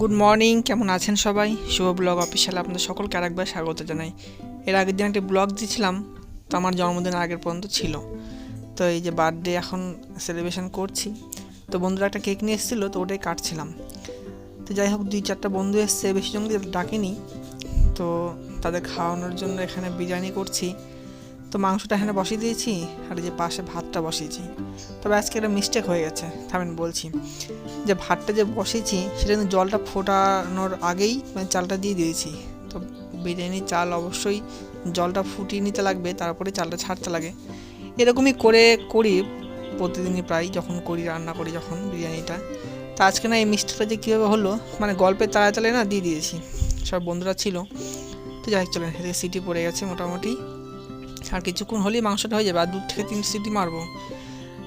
Good morning কেমন আছেন সবাই? শুভ ব্লগ অফিসিয়াল আপনাদের সকলকে আরেকবার স্বাগত জানাই। এর আগের দিন একটা ব্লগ দিয়েছিলাম, তো আমার জন্মদিন আগের পর্যন্ত ছিল। তো এই যে বার্থডে এখন সেলিব্রেশন করছি। তো বন্ধুরা একটা কেক নিয়ে এসেছিল, তো ওটাই কাটছিলাম। তো যাই হোক, দুই চারটা বন্ধু এসছে, বেশি জনকে ডাকিনি। তো তাদের খাওয়ানোর জন্য এখানে বিরিয়ানি করছি। তো মাংসটা এখানে বসিয়ে দিয়েছি, আর যে পাশে ভাতটা বসিয়েছি। তবে আজকে একটা মিস্টেক হয়ে গেছে, থামেন বলছি। যে ভাতটা যে বসিয়েছি, সেটা কিন্তু জলটা ফোটানোর আগেই মানে চালটা দিয়ে দিয়েছি। তো বিরিয়ানির চাল অবশ্যই জলটা ফুটিয়ে নিতে লাগবে, তারপরে চালটা ছাড়তে লাগে। এরকমই করে করি প্রতিদিনই প্রায়, যখন করি, রান্না করি যখন বিরিয়ানিটা। তা আজকে না এই মিষ্টিটা যে কীভাবে হলো মানে গল্পের তালে না দিয়ে দিয়েছি। সব বন্ধুরা ছিল। তো যাই চলেন সিটি পড়ে গেছে মোটামুটি। আর কিছুক্ষণ হলেই মাংসটা হয়ে যাবে আর দু থেকে তিন সিটি মারবো।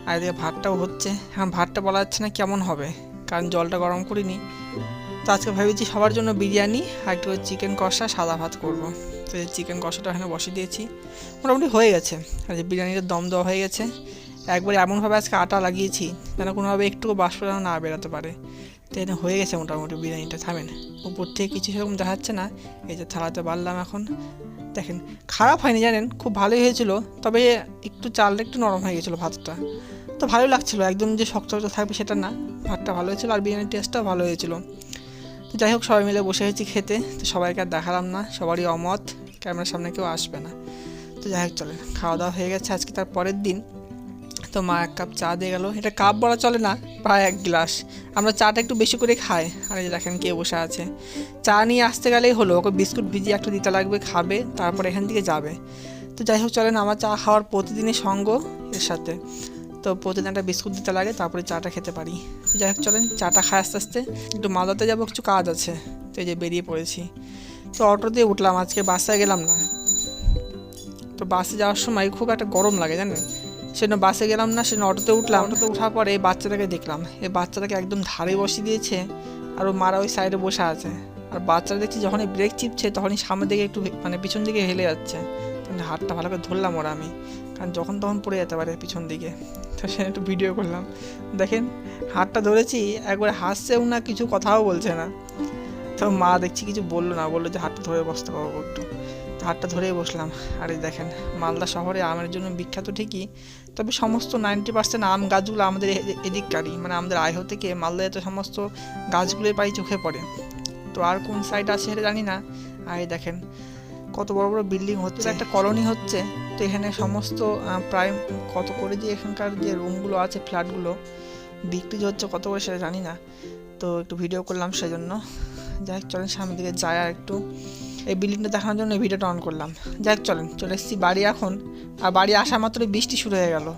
আর এদিকে ভাতটাও হচ্ছে। এখন ভাতটা বলা যাচ্ছে না কেমন হবে, কারণ জলটা গরম করিনি। তো আজকে ভেবেছি সবার জন্য বিরিয়ানি আর একটু চিকেন কষা, সাদা ভাত করব। তো এই চিকেন কষাটা এখানে বসিয়ে দিয়েছি। মোটামুটি হয়ে গেছে। আর যে বিরিয়ানিটা দম দেওয়া হয়ে গেছে। একবারে এমনভাবে আজকে আটা লাগিয়েছি, যেন কোনোভাবে একটুকু বাষ্প যেন না বেরোতে পারে। তো এটা হয়ে গেছে মোটামুটি বিরিয়ানিটা, থামেন। উপর থেকে কিছু সেরকম দেখাচ্ছে না। এই যে থালাতে বাড়লাম এখন। দেখেন, খারাপ হয়নি জানেন, খুব ভালোই হয়েছিল, তবে একটু চালটা একটু নরম হয়ে গেছিল ভাতটা। তো ভালোই লাগছিল, একদম যে শক্ত শক্ত থাকবে সেটা না, ভাতটা ভালো হয়েছিল আর বিরিয়ানির টেস্টটাও ভালো হয়েছিলো। তো যাই হোক, সবাই মিলে বসে হয়েছি খেতে, তো সবাইকে আর দেখালাম না, সবারই অমত, ক্যামেরার সামনে কেউ আসবে না। তো যাই হোক, চলেন, খাওয়া দাওয়া হয়ে গেছে, আজকে তার পরের দিন। তো মা এক কাপ চা দিয়ে গেল। এটা কাপ বলা চলে না, প্রায় এক গ্লাস। আমরা চাটা একটু বেশি করে খাই। আর এই দেখেন কে বসে আছে। চা নিয়ে আসতে গেলেই হলো, ওকে বিস্কুট ভিজিয়ে একটু দিতে লাগবে, খাবে, তারপর এখান থেকে যাবে। তো যাই হোক, চলেন আমার চা খাওয়ার প্রতিদিনই সঙ্গ এর সাথে। তো প্রতিদিন একটা বিস্কুট দিতে লাগে, তারপরে চাটা খেতে পারি। তো যাই হোক, চলেন চাটা খাই আস্তে আস্তে। একটু মালদাতে যাব, কিছু কাজ আছে। তো এই যে বেরিয়ে পড়েছি। তো অটো দিয়ে উঠলাম, আজকে বাসায় গেলাম না। তো বাসে যাওয়ার সময় খুব একটা গরম লাগে, জানেন? সেজন্য বাসে গেলাম না সেজন্য অটোতে উঠলাম। অটোতে ওঠার পরে এই বাচ্চাটাকে দেখলাম। এই বাচ্চাটাকে একদম ধারে বসিয়ে দিয়েছে আর ও মারা ওই সাইডে বসে আছে। আর বাচ্চাটা দেখছি যখনই ব্রেক চিপছে তখনই সামনের দিকে একটু মানে পিছন দিকে হেলে যাচ্ছে। কিন্তু হাতটা ভালো করে ধরলাম ওরা আমি। কারণ যখন তখন পড়ে যেতে পারে পিছন দিকে। তো সে একটু ভিডিও করলাম। দেখেন হাতটা ধরেছি একবারে হাসছেও না কিছু কথাও বলছে না। তো মা দেখছি কিছু বলল না বলল যে হাতটা ধরে বসতে পারব একটু। হাতটা ধরেই বসলাম। আর এই দেখেন মালদা শহরে আমের জন্য বিখ্যাত ঠিকই তবে সমস্ত নাইনটি পার্সেন্ট আম গাছগুলো আমাদের এদিককারই মানে আমাদের আইহো থেকে মালদায় তো সমস্ত গাছগুলোই প্রায় চোখে পড়ে। তো আর কোন সাইড আছে সেটা জানি না। আর এই দেখেন কত বড় বড় বিল্ডিং হচ্ছে একটা কলোনি হচ্ছে। তো এখানে সমস্ত প্রায় কত করে দিয়ে এখানকার যে রুমগুলো আছে ফ্ল্যাটগুলো বিক্রি হচ্ছে কত করে সেটা জানি না। তো একটু ভিডিও করলাম সেজন্য। যাই হোক চলেন সামনের দিকে যায় আর একটু। এই বিল্ডিংটা দেখানোর জন্য এই ভিডিওটা অন করলাম। যাই চলেন, চলে এসেছি বাড়ি এখন। আর বাড়ি আসা মাত্রই বৃষ্টি শুরু হয়ে গেল।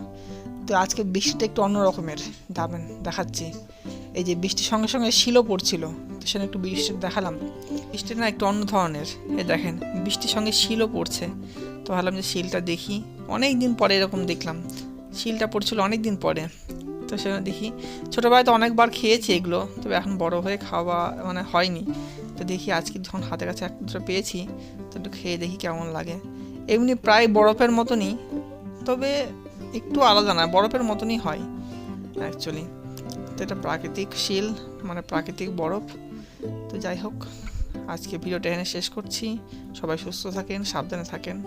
তো আজকে বৃষ্টিটা একটু অন্য রকমের। দাবেন দেখাচ্ছি। এই যে বৃষ্টির সঙ্গে সঙ্গে শিলও পড়ছিল। তো সেখানে একটু বৃষ্টি দেখালাম। বৃষ্টি না একটু অন্য ধরনের। এই দেখেন, বৃষ্টির সঙ্গে শিলও পড়ছে। তো ভাবলাম যে শিলটা দেখি। অনেক দিন পরে এরকম দেখলাম। শিলটা পড়ছিল অনেক দিন পরে। তো সেখানে দেখি। ছোটোবেলায় তো অনেকবার খেয়েছি এগুলো, তবে এখন বড় হয়ে খাওয়া মানে হয়নি। তো দেখি আজকে যখন হাতের কাছে এক দুটো পেয়েছি, তো একটু খেয়ে দেখি কেমন লাগে। এমনি প্রায় বরফের মতনই, তবে একটু আলাদা না, বরফের মতনই হয় অ্যাকচুয়ালি তো এটা প্রাকৃতিক শিল মানে প্রাকৃতিক বরফ। তো যাই হোক, আজকে ভিডিওটা এখানে শেষ করছি। সবাই সুস্থ থাকেন, সাবধানে থাকেন।